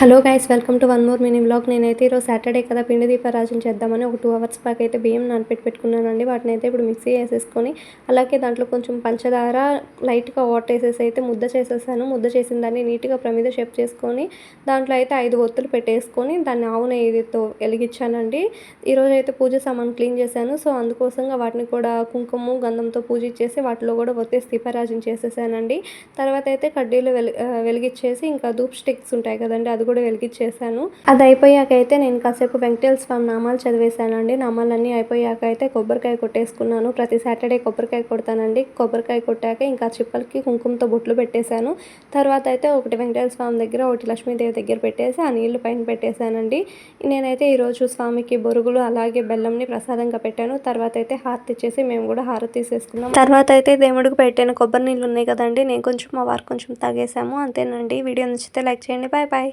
Hello guys welcome to one more mini blog నేనైతే ఈరోజు Saturday కదా పిండి దీపారాజన చేద్దామని ఒక టూ అవర్స్ బ్యాక్ అయితే బియ్యం నానపెట్టి పెట్టుకున్నానండి. వాటిని అయితే ఇప్పుడు మిక్సీ వేసేసుకొని అలాగే దాంట్లో కొంచెం పంచదార లైట్గా వాటర్ వేసేసి అయితే ముద్ద చేసేసాను. ముద్ద చేసిన దాన్ని నీట్గా ప్రమిద షేప్ చేసుకొని దాంట్లో అయితే ఐదు ఒత్తులు పెట్టేసుకొని దాన్ని ఆవు నెయ్యితో వెలిగించానండి. ఈరోజు అయితే పూజ సామాన్ క్లీన్ చేశాను. సో అందుకోసంగా వాటిని కూడా కుంకుమ గంధంతో పూజ చేసి వాటిలో కూడా ఒత్తేసి దీపారాజన చేసేసానండి. తర్వాత అయితే కడ్డీలు వెలి వెలిగించేసి ఇంకా ధూప్ స్టిక్స్ ఉంటాయి కదండి అది కూడా వెలిగించేసాను అది అయిపోయాక అయితే నేను కాసేపు వెంకటేశ్వర స్వామి నామాలు చదివేశానండి. నామాలన్నీ అయిపోయాక అయితే కొబ్బరికాయ కొట్టేసుకున్నాను. ప్రతి సాటర్డే కొబ్బరికాయ కొడతానండి. కొబ్బరికాయ కొట్టాక ఇంకా చిప్పలకి కుంకుమతో బొట్లు పెట్టేశాను. తర్వాత అయితే ఒకటి వెంకటేశ్వర స్వామి దగ్గర ఒకటి లక్ష్మీదేవి దగ్గర పెట్టేసి ఆ నీళ్ళు పైన పెట్టేశానండి. నేనైతే ఈరోజు స్వామికి బొరుగులు అలాగే బెల్లంని ప్రసాదంగా పెట్టాను. తర్వాత అయితే హారతి ఇచ్చేసి మేము కూడా హారతి తీసేసుకున్నాం తర్వాత అయితే దేవుడికి పెట్టిన కొబ్బరి నీళ్ళు ఉన్నాయి కదండి. నేను కొంచెం మా వారు కొంచెం తాగేసాము అంతేనండి. వీడియో నచ్చితే లైక్ చేయండి. Bye bye.